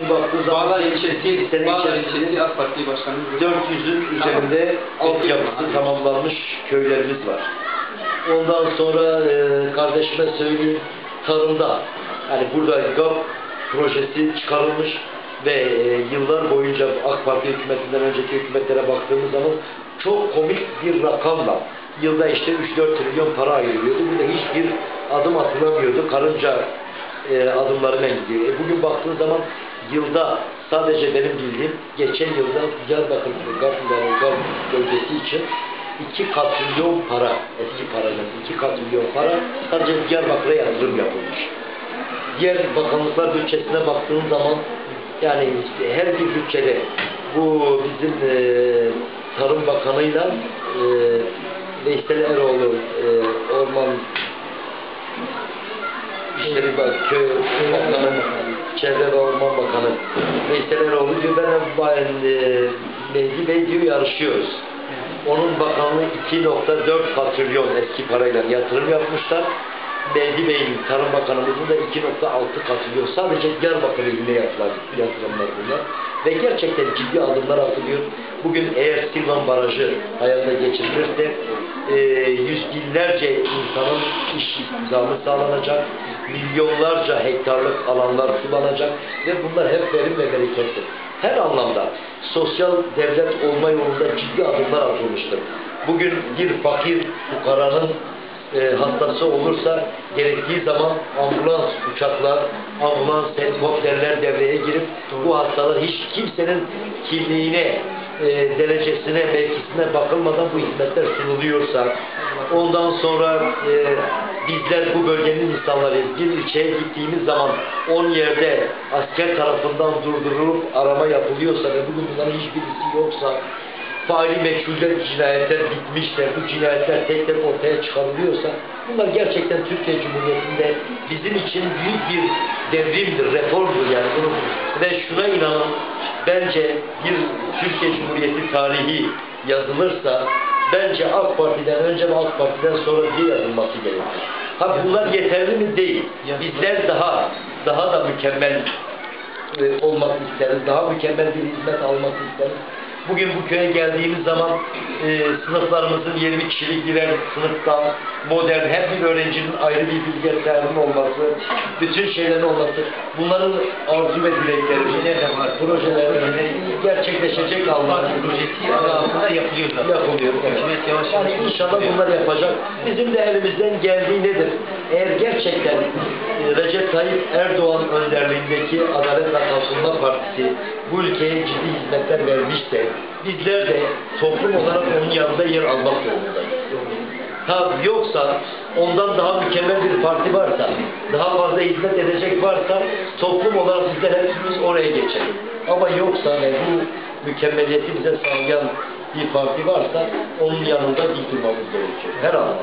Bağlar ilçesi, Bağlar ilçesi AK Parti Başkanı. 400'ün üzerinde altyapısı tamamlanmış köylerimiz var. Ondan sonra e, kardeşime söyleyeyim tarımda yani burada GAP projesi çıkarılmış ve e, yıllar boyunca AK Parti hükümetinden önceki hükümetlere baktığımız zaman çok komik bir rakamla yılda işte 3-4 trilyon para ayrılıyordu. Burada hiçbir adım atılamıyordu. Karınca e, adımlarıyla gidiyor. E, bugün baktığın zaman yılda sadece benim bildiğim geçen yılda Diyarbakır Garp bölgesi için 2 katrilyon para, eski parayla 2 katrilyon para sadece Diyarbakır'a yatırım yapılmış. Diğer bakanlıklar bütçesine baktığın zaman yani işte her bir bütçede bu bizim e, Tarım Bakanı'yla e, Veysel Eroğlu e, Orman İşleri köy bakanı, Çevre ve Orman Bakanı Veysel Eroğlu diyor ben e, Mehdi Bey diyor yarışıyoruz. Onun bakanlığı 2.4 katrilyon eski parayla yatırım yapmışlar. Mehdi Bey'in Tarım Bakanımızın da 2.6 katrilyon. Sadece Diyarbakır iline yapılan yatırımlar bunlar. Ve gerçekten ciddi adımlar atılıyor. Bugün eğer Silvan Barajı hayata geçirilirse e, yüz binlerce insanın iş istihdamı sağlanacak. Milyonlarca hektarlık alanlar sulanacak. Ve bunlar hep verim ve berekettir. Her anlamda sosyal devlet olma yolunda ciddi adımlar atılmıştır. Bugün bir fakir fukaranın e, hastası olursa gerektiği zaman ambulans uçaklar, ambulans helikopterler devreye girip bu hastalar hiç kimsenin kimliğine, e, derecesine, mevkisine bakılmadan bu hizmetler sunuluyorsa ondan sonra e, bizler bu bölgenin insanları bir ilçeye gittiğimiz zaman 10 yerde asker tarafından durdurulup arama yapılıyorsa ve bugün bunların hiçbirisi yoksa faili meçhuller cinayetler bitmişler, bu cinayetler tek tek ortaya çıkarılıyorsa bunlar gerçekten Türkiye Cumhuriyeti'nde bizim için büyük bir devrimdir, reformdur yani bunu ve şuna inanın bence bir Türkiye Cumhuriyeti tarihi yazılırsa bence AK Parti'den önce ve AK Parti'den sonra diye yazılması gerekir. Ha bunlar yeterli mi? Değil. Bizler daha daha da mükemmel e, olmak isteriz. Daha mükemmel bir hizmet almak isteriz. Bugün bu köye geldiğimiz zaman e, sınıflarımızın 20 kişilik birer sınıftan modern her bir öğrencinin ayrı bir bilgisayarının olması, bütün şeylerin olması, bunların arzu ve dilekleri, projeleri gerçekleşecek Allah'ın Projesi adı altında yapılıyor zaten. yapılıyor. Evet. Hükümet yavaş Yani yavaş inşallah yapıyor. bunlar yapacak. Bizim de elimizden geldiği nedir? Eğer gerçekten e, Recep Tayyip Erdoğan önderliğindeki Adalet ve Kalkınma Partisi bu ülkeye ciddi hizmetler vermişse bizler de toplum olarak onun yanında yer almak zorundayız. Ha yoksa ondan daha mükemmel bir parti varsa, daha fazla hizmet edecek varsa toplum olarak bizler hepimiz oraya geçelim. Ama yoksa ve bu mükemmeliyeti bize sağlayan bir parti varsa onun yanında dik durmamız gerekiyor. Her anlamda.